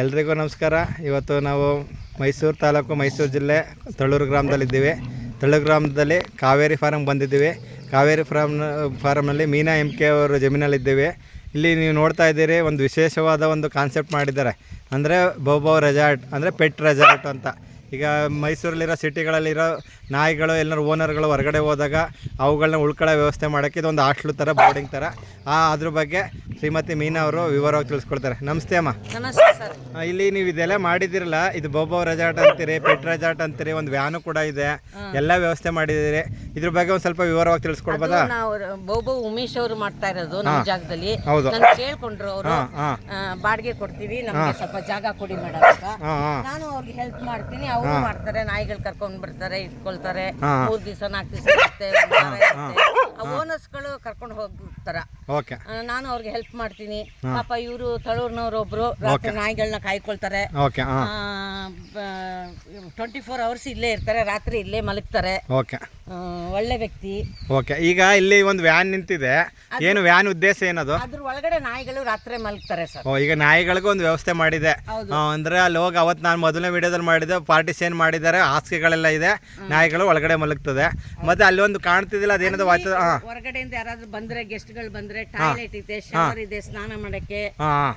ಎಲ್ರಿಗೂ ನಮಸ್ಕಾರ. ಇವತ್ತು ನಾವು ಮೈಸೂರು ತಾಲೂಕು ಮೈಸೂರು ಜಿಲ್ಲೆ ತಳ್ಳೂರು ಗ್ರಾಮದಲ್ಲಿದ್ದೀವಿ. ತಳ್ಳೂರು ಗ್ರಾಮದಲ್ಲಿ ಕಾವೇರಿ ಫಾರಮ್ ಬಂದಿದ್ದೀವಿ. ಕಾವೇರಿ ಫಾರಮ್ ಫಾರಮ್ನಲ್ಲಿ ಮೀನಾ ಎಂ ಕೆ ಅವರು ಜಮೀನಲ್ಲಿದ್ದೀವಿ. ಇಲ್ಲಿ ನೀವು ನೋಡ್ತಾ ಇದ್ದೀರಿ, ಒಂದು ವಿಶೇಷವಾದ ಒಂದು ಕಾನ್ಸೆಪ್ಟ್ ಮಾಡಿದ್ದಾರೆ. ಅಂದರೆ ಬೌಬೌ ರೆಸಾರ್ಟ್ ಅಂದರೆ ಪೆಟ್ ರೆಸಾರ್ಟ್ ಅಂತ. ಈಗ ಮೈಸೂರಲ್ಲಿರೋ ಸಿಟಿಗಳಲ್ಲಿರೋ ನಾಯಿಗಳು ಎಲ್ಲರೂ ಓನರ್ಗಳು ಹೊರಗಡೆ ಹೋದಾಗ ಅವುಗಳನ್ನ ಉಳ್ಕೊಳ್ಳೋ ವ್ಯವಸ್ಥೆ ಮಾಡೋಕ್ಕೆ ಇದೊಂದು ಹಾಸ್ಟ್ಲು ಥರ ಬೋರ್ಡಿಂಗ್ ಥರ. ಆ ಅದ್ರ ಬಗ್ಗೆ ಶ್ರೀಮತಿ ಮೀನಾ ಅವರು ವಿವರವಾಗಿ ತಿಳಿಸ್ಕೊಳ್ತಾರೆ ನಮಸ್ತೆ ಅಮ್ಮ. ನಮಸ್ತೆ ಸರ್. ಆ, ಇಲ್ಲಿ ನೀವು ಇದೆಲ್ಲ ಮಾಡಿದಿರಲ್ಲ ಇದು ಬೊಬ್ಬ ರೆಸಾರ್ಟ್ ಅಂತೀರಿ ಪೆಟ್ ರೆಸಾರ್ಟ್ ಅಂತೀರಿ ಒಂದು ವ್ಯಾನು ಕೂಡ ಇದೆ. ಎಲ್ಲ ವ್ಯವಸ್ಥೆ ಮಾಡಿದಿರಿ ಇದ್ರ ಬಗ್ಗೆ ಒಂದ್ ಸ್ವಲ್ಪ ವಿವರವಾಗಿ ತಿಳಿಸ್ಕೊಡ್ಬೋದಾ? ನಾವು ಬೋಬೋ ಉಮೇಶ್ ಅವರು ಮಾಡ್ತಾ ಇರೋದು ನಮ್ಮ ಜಾಗದಲ್ಲಿ. ಹೌದು. ನಾನು ಕೇಳ್ಕೊಂಡ್ರು ಅವರು ಹಾಂ ಹಾಂ. ಬಾಡಿಗೆ ಕೊಡ್ತೀವಿ ನಮ್ಗೆ ಸ್ವಲ್ಪ ಜಾಗ ಕೊಡಿ ಮೇಡಮ್ ಅಂತ. ಹಾಂ ಹಾಂ. ನಾನು ಅವ್ರಿಗೆ ಹೆಲ್ಪ್ ಮಾಡ್ತೀನಿ ಅವರು ಮಾಡ್ತಾರೆ ನಾಯಿಗಳು ಕರ್ಕೊಂಡ್ ಬರ್ತಾರೆ ಇಟ್ಕೊಳ್ತಾರೆ ಹಾ. ಮೂರ್ ದಿವಸ ನಾಲ್ಕು ದಿವಸ ಇರುತ್ತೆ ಗಳು ವಾರ ಇರುತ್ತೆ. ಓನರ್ಸ್ಗಳು ಕರ್ಕೊಂಡು ಹೋಗ್ತಾರ. ಓಕೆ. ಆ, ನಾನು ಅವ್ರಿಗೆ ಹೆಲ್ಪ್ ಮಾಡ್ತೀನಿ. ಪಾಪ ಇವರು ತಳೂರ್ನವ್ರು ಒಬ್ರು ರಾತ್ರಿ ನಾಯಿಗಳನ್ನ ಕಾಯ್ಕೊಳ್ತಾರೆ. ಓಕೆ ಹಾಂ. ಟ್ವೆಂಟಿ ಫೋರ್ ಅವರ್ಸ್ ಇಲ್ಲೇ ಇರ್ತಾರೆ ರಾತ್ರಿ ಇಲ್ಲೇ ಮಲಗ್ತಾರೆ. ಓಕೆ. ಒಳ್ಳೆ ವ್ಯಕ್ತಿ. ಓಕೆ ಈಗ ಇಲ್ಲಿ ಒಂದು ವ್ಯಾನ್ ನಿಂತಿದೆ. ಏನು ವ್ಯಾನ್ ಉದ್ದೇಶ ಏನದು? ಅದ್ರ ಒಳಗಡೆ ನಾಯಿಗಳು ರಾತ್ರಿ ಮಲಗ್ತಾರೆ ಸರ್. ಓ ಈಗ ನಾಯಿಗಳಿಗೂ ಒಂದು ವ್ಯವಸ್ಥೆ ಮಾಡಿದೆ. ಅಂದ್ರೆ ಅಲ್ಲಿ ಹೋಗಿ ಅವತ್ತು ನಾನು ಮೊದಲನೇ ವಿಡಿಯೋದಲ್ಲಿ ಮಾಡಿದ್ದೆ ಪಾರ್ಟಿಷನ್ ಮಾಡಿದ್ದಾರೆ ಹಾಸಿಗೆಗಳೆಲ್ಲ ಇದೆ ನಾಯಿಗಳು ಒಳಗಡೆ ಮಲಗ್ತದೆ. ಮತ್ತೆ ಅಲ್ಲಿ ಒಂದು ಕಾಣ್ತಿದಿಲ್ಲ ಅದೇನದು ವಾಚ ಹೊರಗಡೆಯಿಂದ ಯಾರಾದ್ರೂ ಬಂದ್ರೆ ಗೆಸ್ಟ್ಗಳು ಬಂದ್ರೆ ಟಾಯ್ಲೆಟ್ ಇದೆ ಶವರ್ ಇದೆ ಸ್ನಾನ ಮಾಡಕ್ಕೆ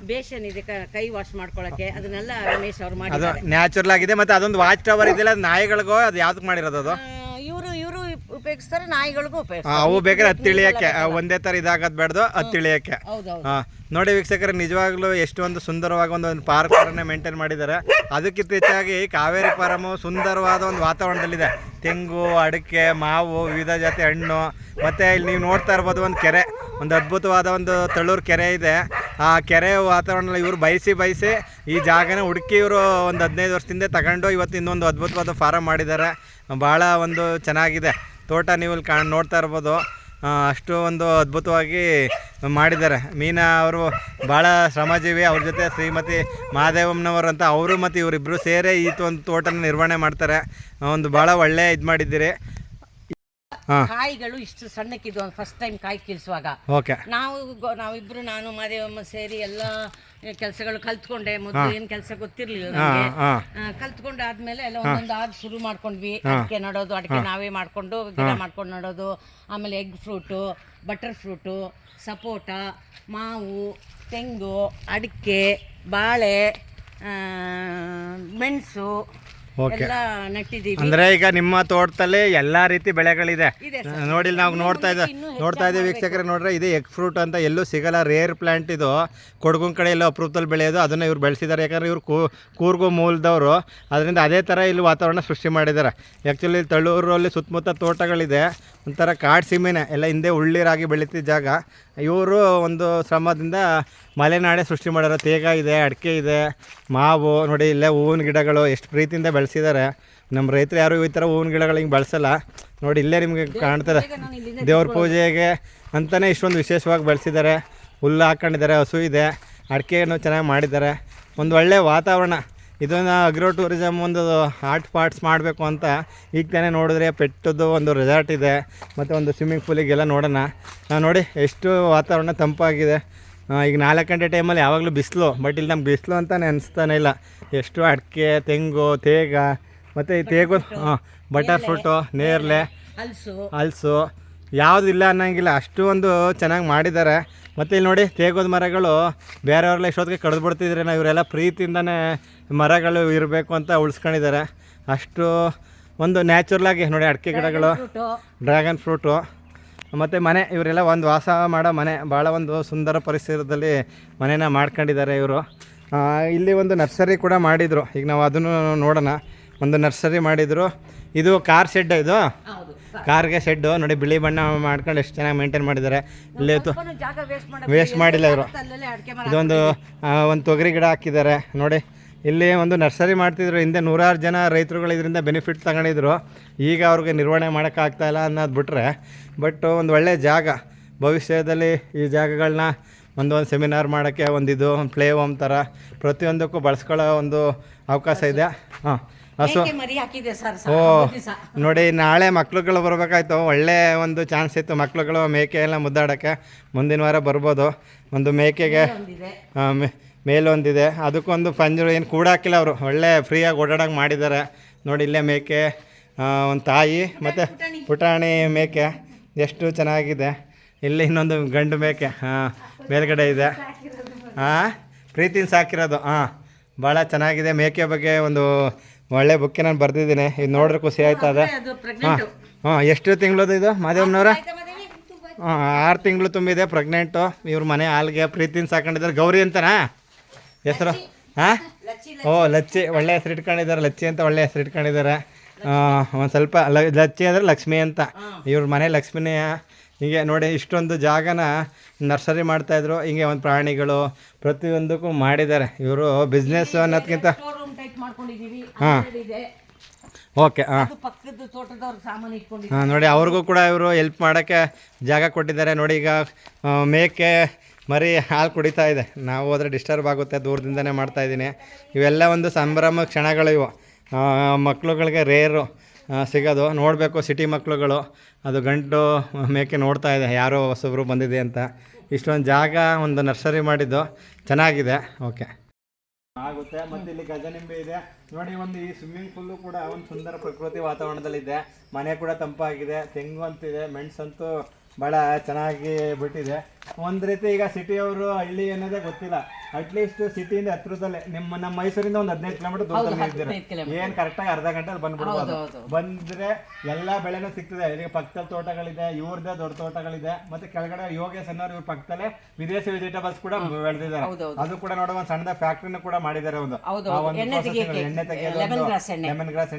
ಬೇಷನ್ ಇದೆ ಕ- ವಾಶ್ ಮಾಡ್ಕೊಳಕ್ಕೆ ಅದನ್ನೆಲ್ಲ ರಮೇಶ್ ಅವ್ರು ಮಾಡಿದ್ದಾರೆ. ನ್ಯಾಚುರಲ್ ಆಗಿದೆ. ಮತ್ತೆ ಅದೊಂದು ವಾಚ್ ಟವರ್ ಇದೆಯಲ್ಲ ನಾಯಿಗಳಿಗೋ ಅದು ಯಾವ್ದಕ್ಕೆ ಮಾಡಿರೋದು ಅದು? ಉಪಯೋಗಿಸ್ತಾರೆ ನಾಯಿಗಳಿಗೂ ಉಪಯೋಗಿಸ್ತಾರೆ. ಅವು ಬೇಕಾದ್ರೆ ಹತ್ತಿಳಿಯಕ್ಕೆ ಒಂದೇ ತರ ಇದಾಗದ್ ಬೇಡ್ದು ಹತ್ತಿಳಿಯಕ್ಕೆ ಹೌದೌದು ಹಾಂ ನೋಡಿ ವೀಕ್ಷಕರ ನಿಜವಾಗ್ಲೂ ಎಷ್ಟೊಂದು ಸುಂದರವಾಗಿ ಒಂದು ಒಂದು ಪಾರ್ಕ್ ಮೇಂಟೈನ್ ಮಾಡಿದ್ದಾರೆ. ಅದಕ್ಕಿಂತ ಹೆಚ್ಚಾಗಿ ಕಾವೇರಿ ಫಾರಮು ಸುಂದರವಾದ ಒಂದು ವಾತಾವರಣದಲ್ಲಿದೆ. ತೆಂಗು ಅಡಿಕೆ ಮಾವು ವಿವಿಧ ಜಾತಿ ಹಣ್ಣು ಮತ್ತು ಇಲ್ಲಿ ನೀವು ನೋಡ್ತಾ ಇರ್ಬೋದು ಒಂದು ಕೆರೆ ಒಂದು ಅದ್ಭುತವಾದ ಒಂದು ತಳ್ಳೂರು ಕೆರೆ ಇದೆ. ಆ ಕೆರೆ ವಾತಾವರಣ ಇವರು ಬಯಸಿ ಬಯಸಿ ಈ ಜಾಗನ ಹುಡುಕಿ ಇವರು ಒಂದು ಹದಿನೈದು ವರ್ಷದಿಂದ ತಗೊಂಡು ಇವತ್ತು ಇನ್ನೊಂದು ಅದ್ಭುತವಾದ ಫಾರಮ್ ಮಾಡಿದ್ದಾರೆ. ಭಾಳ ಒಂದು ಚೆನ್ನಾಗಿದೆ. ತೋಟ ನೀವು ಇಲ್ಲಿ ಕಾಣ್, ನೋಡ್ತಾ ಇರ್ಬೋದು. ಅಷ್ಟು ಒಂದು ಅದ್ಭುತವಾಗಿ ಮಾಡಿದ್ದಾರೆ. ಮೀನಾ ಅವರು ಭಾಳ ಶ್ರಮಜೀವಿ. ಅವ್ರ ಜೊತೆ ಶ್ರೀಮತಿ ಮಹಾದೇವಮ್ಮನವರು ಅಂತ ಅವರು ಮತ್ತು ಇವರಿಬ್ಬರು ಸೇರಿ ಈ ಒಂದು ತೋಟನ ನಿರ್ವಹಣೆ ಮಾಡ್ತಾರೆ. ಒಂದು ಭಾಳ ಒಳ್ಳೆ ಇದು ಮಾಡಿದ್ದೀರಿ. ಕಾಯಿಗಳು ಇಷ್ಟು ಸಣ್ಣಕ್ಕಿದ್ವು ಫಸ್ಟ್ ಟೈಮ್ ಕಾಯಿ ಕೀಳಿಸುವಾಗ. ಓಕೆ. ನಾವು ಗೊ- ನಾವಿಬ್ರು ನಾನು ಮಾದೇವಮ್ಮ ಸೇರಿ ಎಲ್ಲ ಕೆಲಸಗಳು ಕಲ್ತ್ಕೊಂಡೆ. ಮೊದಲು ಏನ್ ಕೆಲಸ ಗೊತ್ತಿರ್ಲಿಲ್ಲ ಹಾಂ ಆ, ಕಲ್ತ್ಕೊಂಡು ಆದ್ಮೇಲೆ ಎಲ್ಲ ಒಂದೊಂದು ಆಗ್ ಶುರು ಮಾಡ್ಕೊಂಡ್ವಿ. ಅಡಿಕೆ ನಡೋದು ಅಡಿಕೆ ನಾವೇ ಮಾಡ್ಕೊಂಡು ಗಿಡ ಮಾಡ್ಕೊಂಡು ನೋಡೋದು. ಆಮೇಲೆ ಎಗ್ ಫ್ರೂಟು ಬಟರ್ ಫ್ರೂಟು ಸಪೋಟ ಮಾವು ತೆಂಗು ಅಡಿಕೆ ಬಾಳೆ ಆ, ಮೆಣಸು ಓಕೆ ಎಲ್ಲ ನಟ್ಟಿದ್ದೀವಿ. ಅಂದ್ರೆ ಈಗ ನಿಮ್ಮ ತೋಟದಲ್ಲಿ ಎಲ್ಲಾ ರೀತಿ ಬೆಳೆಗಳಿದೆ. ಇದೆ ನೋಡಿ ನಾವು ನೋಡ್ತಾ ಇದ್ದ ನೋಡ್ತಾ ಇದ್ದೀವಿ ವೀಕ್ಷಕರೇ ನೋಡ್ರೆ ಇದು ಎಗ್ ಫ್ರೂಟ್ ಅಂತ ಎಲ್ಲೂ ಸಿಗಲ್ಲ. ರೇರ್ ಪ್ಲಾಂಟ್ ಇದು. ಕೊಡಗುನ್ ಕಡೆ ಎಲ್ಲೋ ಅಪರೂಪದಲ್ಲಿ ಬೆಳೆಯೋದು. ಅದನ್ನ ಇವ್ರು ಬೆಳೆಸಿದ್ದಾರೆ. ಯಾಕಂದ್ರೆ ಇವ್ರು ಕೂ ಕೂರ್ಗು ಮೂಲದವರು. ಅದರಿಂದ ಅದೇ ಥರ ಇಲ್ಲಿ ವಾತಾವರಣ ಸೃಷ್ಟಿ ಮಾಡಿದ್ದಾರೆ. ಆ್ಯಕ್ಚುಲಿ ತಳ್ಳೂರಲ್ಲಿ ಸುತ್ತಮುತ್ತ ತೋಟಗಳಿದೆ. ಒಂಥರ ಕಾಡು ಸೀಮೆನೆ. ಎಲ್ಲ ಹಿಂದೆ ಉಳ್ಳಿರಾಗಿ ಬೆಳೀತಿದ್ದ ಜಾಗ. ಇವರು ಒಂದು ಶ್ರಮದಿಂದ ಮಲೆನಾಡೆ ಸೃಷ್ಟಿ ಮಾಡ್ಯಾರ ತೇಗ ಇದೆ ಅಡಿಕೆ ಇದೆ ಮಾವು. ನೋಡಿ ಇಲ್ಲೇ ಹೂವಿನ ಗಿಡಗಳು. ಎಷ್ಟು ಪ್ರೀತಿಯಿಂದ ಬೆಳೆಸಿದ್ದಾರೆ ನಮ್ಮ ರೈತರು ಯಾರು ಈ ಥರ ಹೂವಿನ ಗಿಡಗಳು ಹಿಂಗೆ ಬೆಳೆಸಲ್ಲ. ನೋಡಿ ಇಲ್ಲೇ ನಿಮಗೆ ಕಾಣ್ತಾರೆ. ದೇವ್ರ ಪೂಜೆಗೆ ಅಂತಲೇ ಇಷ್ಟೊಂದು ವಿಶೇಷವಾಗಿ ಬೆಳೆಸಿದ್ದಾರೆ ಹುಲ್ಲು ಹಾಕೊಂಡಿದ್ದಾರೆ ಹಸು ಇದೆ. ಅಡಿಕೆಯನ್ನು ಚೆನ್ನಾಗಿ ಮಾಡಿದ್ದಾರೆ ಒಂದು ಒಳ್ಳೆಯ ವಾತಾವರಣ. ಇದನ್ನು ಅಗ್ರೋ ಟೂರಿಸಮ್ ಒಂದು ಹಾಟ್ ಪಾಟ್ಸ್ ಮಾಡಬೇಕು ಅಂತ ಈಗ ತಾನೇ ನೋಡಿದ್ರೆ ಪೆಟ್ಟದ್ದು ಒಂದು ರೆಸಾರ್ಟ್ ಇದೆ. ಮತ್ತು ಒಂದು ಸ್ವಿಮ್ಮಿಂಗ್ ಪೂಲಿಗೆಲ್ಲ ನೋಡೋಣ. ನೋಡಿ ಎಷ್ಟು ವಾತಾವರಣ ತಂಪಾಗಿದೆ. ಈಗ ನಾಲ್ಕು ಗಂಟೆ ಟೈಮಲ್ಲಿ ಯಾವಾಗಲೂ ಬಿಸಿಲು ಬಟ್ ಇಲ್ಲಿ ನಮ್ಗೆ ಬಿಸಿಲು ಅಂತಲೇ ಅನಿಸ್ತಾನೆ ಇಲ್ಲ. ಎಷ್ಟು ಅಡಿಕೆ ತೆಂಗು ತೇಗ ಮತ್ತು ಈ ತೇಗು ಹಾಂ ಬಟರ್ ಫ್ರೂಟು ನೇರಳೆ ಹಲ್ಸು. ಯಾವುದು ಇಲ್ಲ ಅನ್ನಂಗಿಲ್ಲ. ಅಷ್ಟು ಒಂದು ಚೆನ್ನಾಗಿ ಮಾಡಿದ್ದಾರೆ. ಮತ್ತು ಇಲ್ಲಿ ನೋಡಿ ತೇಗೋದ ಮರಗಳು ಬೇರೆಯವ್ರೆಲ್ಲ ಎಷ್ಟೊತ್ತಿಗೆ ಕಡ್ದು ಬಿಡ್ತಿದ್ರೆ ನಾವು ಇವರೆಲ್ಲ ಪ್ರೀತಿಯಿಂದನೇ ಮರಗಳು ಇರಬೇಕು ಅಂತ ಉಳಿಸ್ಕೊಂಡಿದ್ದಾರೆ. ಅಷ್ಟು ಒಂದು ನ್ಯಾಚುರಲಾಗಿ ನೋಡಿ ಅಡಿಕೆ ಗಿಡಗಳು ಡ್ರ್ಯಾಗನ್ ಫ್ರೂಟು ಮತ್ತು ಮನೆ ಇವರೆಲ್ಲ ಒಂದು ವಾಸ ಮಾಡೋ ಮನೆ ಭಾಳ ಒಂದು ಸುಂದರ ಪರಿಸರದಲ್ಲಿ ಮನೇನ ಮಾಡ್ಕೊಂಡಿದ್ದಾರೆ ಇವರು. ಇಲ್ಲಿ ಒಂದು ನರ್ಸರಿ ಕೂಡ ಮಾಡಿದರು. ಈಗ ನಾವು ಅದನ್ನು ನೋಡೋಣ. ಒಂದು ನರ್ಸರಿ ಮಾಡಿದರು. ಇದು ಕಾರ್ ಶೆಡ್ ಇದು? ಕಾರ್ಗೆ ಶೆಡ್ಡು ನೋಡಿ ಬಿಳಿ ಬಣ್ಣ ಮಾಡ್ಕೊಂಡು ಎಷ್ಟು ಚೆನ್ನಾಗಿ ಮೇಂಟೈನ್ ಮಾಡಿದ್ದಾರೆ. ಇಲ್ಲಿ ವೇಸ್ಟ್ ಮಾಡ ಮಾಡಿಲ್ಲ ಇವರು. ಇದೊಂದು ಒಂದು ತೊಗರಿ ಗಿಡ ಹಾಕಿದ್ದಾರೆ. ನೋಡಿ ಇಲ್ಲಿ ಒಂದು ನರ್ಸರಿ ಮಾಡ್ತಿದ್ರು. ಹಿಂದೆ ನೂರಾರು ಜನ ರೈತರುಗಳು ಇದರಿಂದ ಬೆನಿಫಿಟ್ ತಗೊಂಡಿದ್ರು. ಈಗ ಅವ್ರಿಗೆ ನಿರ್ವಹಣೆ ಮಾಡೋಕ್ಕಾಗ್ತಾಯಿಲ್ಲ ಅನ್ನೋದು ಬಿಟ್ಟರೆ ಬಟ್ ಒಂದು ಒಳ್ಳೆಯ ಜಾಗ. ಭವಿಷ್ಯದಲ್ಲಿ ಈ ಜಾಗಗಳನ್ನ ಒಂದು ಒಂದು ಸೆಮಿನಾರ್ ಮಾಡೋಕ್ಕೆ ಒಂದಿದು ಒಂದು ಪ್ಲೇ ಹೋಮ್ ಥರ ಪ್ರತಿಯೊಂದಕ್ಕೂ ಬಳಸ್ಕೊಳ್ಳೋ ಒಂದು ಅವಕಾಶ ಇದೆ. ಹಾಂ. ಹಸು ಓ ನೋಡಿ ನಾಳೆ ಮಕ್ಳುಗಳು ಬರಬೇಕಾಯ್ತು. ಒಳ್ಳೆ ಒಂದು ಚಾನ್ಸ್ ಇತ್ತು ಮಕ್ಳುಗಳು ಮೇಕೆ ಎಲ್ಲ ಮುದ್ದಾಡೋಕ್ಕೆ. ಮುಂದಿನ ವಾರ ಬರ್ಬೋದು. ಒಂದು ಮೇಕೆಗೆ ಮೇಲೊಂದಿದೆ. ಅದಕ್ಕೊಂದು ಪಂಜರು ಏನು ಕೂಡ ಹಾಕಿಲ್ಲ ಅವರು. ಒಳ್ಳೆ ಫ್ರೀಯಾಗಿ ಓಡಾಡಂಗೆ ಮಾಡಿದ್ದಾರೆ. ನೋಡಿ ಇಲ್ಲೇ ಮೇಕೆ ಒಂದು ತಾಯಿ ಮತ್ತು ಪುಟಾಣಿ ಮೇಕೆ. ಎಷ್ಟು ಚೆನ್ನಾಗಿದೆ. ಇಲ್ಲಿ ಇನ್ನೊಂದು ಗಂಡು ಮೇಕೆ ಹಾಂ ಮೇಲ್ಗಡೆ ಇದೆ. ಹಾಂ ಪ್ರೀತಿನ ಸಾಕಿರೋದು. ಹಾಂ ಭಾಳ ಚೆನ್ನಾಗಿದೆ. ಮೇಕೆ ಬಗ್ಗೆ ಒಂದು ಒಳ್ಳೆ ಬುಕ್ಕೆ ನಾನು ಬರೆದಿದ್ದೀನಿ. ಇದು ನೋಡಿದ್ರೆ ಖುಷಿ ಆಯ್ತಾ ಅದೇ? ಹಾಂ ಹಾಂ ಎಷ್ಟು ತಿಂಗಳದು ಇದು? ಮಾದೇವನವ್ರ ಹಾಂ ಆರು ತಿಂಗಳು ತುಂಬಿದೆ ಪ್ರೆಗ್ನೆಂಟು ಇವ್ರ ಮನೆ ಹಾಲ್ಗೆ ಪ್ರೀತಿನ ಸಾಕೊಂಡಿದ್ದಾರೆ. ಗೌರಿ ಅಂತನಾ? ಹೆಸರು? ಹಾಂ? ಓ ಲಚ್ಚಿ. ಒಳ್ಳೆ ಹೆಸರು ಇಟ್ಕೊಂಡಿದ್ದಾರೆ. ಲಚ್ಚಿ ಅಂತ ಒಳ್ಳೆ ಹೆಸರು ಇಟ್ಕೊಂಡಿದ್ದಾರೆ. ಒಂದು ಸ್ವಲ್ಪ ಲ- ಲಚ್ಚಿ ಅಂದರೆ ಲಕ್ಷ್ಮಿ ಅಂತ. ಇವ್ರ ಮನೆ ಲಕ್ಷ್ಮಿನೇ. ಹೀಗೆ ನೋಡಿ ಇಷ್ಟೊಂದು ಜಾಗನ ನರ್ಸರಿ ಮಾಡ್ತಾಯಿದ್ರು ಹಿಂಗೆ ಒಂದು ಪ್ರಾಣಿಗಳು ಪ್ರತಿಯೊಂದಕ್ಕೂ ಮಾಡಿದ್ದಾರೆ. ಇವರು ಬಿಸ್ನೆಸ್ ಅನ್ನೋದಕ್ಕಿಂತ ಹಾಂ. ಓಕೆ ಹಾಂ. ಹಾಂ ನೋಡಿ ಅವ್ರಿಗೂ ಕೂಡ ಇವರು ಹೆಲ್ಪ್ ಮಾಡೋಕ್ಕೆ ಜಾಗ ಕೊಟ್ಟಿದ್ದಾರೆ. ನೋಡಿ ಈಗ ಮೇಕೆ ಮರಿ ಹಾಲು ಕುಡಿತಾ ಇದೆ. ನಾವು ಹೋದರೆ ಡಿಸ್ಟರ್ಬ್ ಆಗುತ್ತೆ, ದೂರದಿಂದನೇ ಮಾಡ್ತಾಯಿದ್ದೀನಿ ಇವೆಲ್ಲ ಒಂದು ಸಂಭ್ರಮ ಕ್ಷಣಗಳು ಇವು. ಮಕ್ಳುಗಳಿಗೆ ರೇರು ಸಿಗೋದು. ನೋಡಬೇಕು ಸಿಟಿ ಮಕ್ಕಳುಗಳು ಅದು ಗಂಟು ಮೇಕೆ ನೋಡ್ತಾ ಇದೆ, ಯಾರೋ ಹೊಸಬ್ರು ಬಂದಿದೆ ಅಂತ. ಇಷ್ಟೊಂದು ಜಾಗ ಒಂದು ನರ್ಸರಿ ಮಾಡಿದ್ದು. ಚೆನ್ನಾಗಿದೆ. ಓಕೆ ಆಗುತ್ತೆ. ಮತ್ತೆ ಇಲ್ಲಿ ಗಜನಿಂಬೆ ಇದೆ. ನೋಡಿ, ಒಂದು ಈ ಸ್ವಿಮ್ಮಿಂಗ್ ಪೂಲು ಕೂಡ ಒಂದು ಸುಂದರ ಪ್ರಕೃತಿ ವಾತಾವರಣದಲ್ಲಿದೆ. ಮನೆ ಕೂಡ ತಂಪಾಗಿದೆ. ತೆಂಗು ಅಂತಿದೆ. ಮೆಣಸಂತೂ ಭಾಳ ಚೆನ್ನಾಗಿ ಬಿಟ್ಟಿದೆ. ಒಂದು ರೀತಿ ಈಗ ಸಿಟಿಯವರು ಹಳ್ಳಿ ಅನ್ನೋದೇ ಗೊತ್ತಿಲ್ಲ. ಅಟ್ಲೀಸ್ಟ್ ಸಿಟಿಯಿಂದ ಹತ್ರದಲ್ಲೇ. ನಿಮ್ಮ ನಮ್ಮ ಮೈಸೂರಿಂದ ಒಂದು ಹದಿನೈದು ಕಿಲೋಮೀಟರ್ ದೂರದಲ್ಲಿ ಇದ್ದೀರ. ಏನು ಕರೆಕ್ಟಾಗಿ ಅರ್ಧ ಗಂಟೆ ಬಂದ್ಬಿಡ್ಬೋದು. ಬಂದರೆ ಎಲ್ಲ ಬಂದ್ರೆ ಎಲ್ಲಾ ಬೆಳೆನೂ ಸಿಗ್ತದೆ. ಇಲ್ಲಿ ಪಕ್ಕದಲ್ಲಿ ತೋಟಗಳಿದೆ ಇವ್ರದ್ದೇ ದೊಡ್ಡ ತೋಟಗಳಿದೆ ಮತ್ತೆ ಕೆಳಗಡೆ ಯೋಗೇಶ್ ಅನ್ನೋರು ಇವ್ರ ಪಕ್ಕದಲ್ಲೇ ವಿದೇಶಿ ವೆಜಿಟೇಬಲ್ಸ್ ಕೂಡ ಬೆಳೆದಿದ್ದಾರೆ. ಅದು ಕೂಡ ನೋಡುವ ಒಂದು ಸಣ್ಣದ ಫ್ಯಾಕ್ಟ್ರಿನ ಕೂಡ ಮಾಡಿದ್ದಾರೆ ಒಂದು. ಎಣ್ಣೆ process ಲೆಮನ್ ತೆಗಿಯಕ್ಕೆ.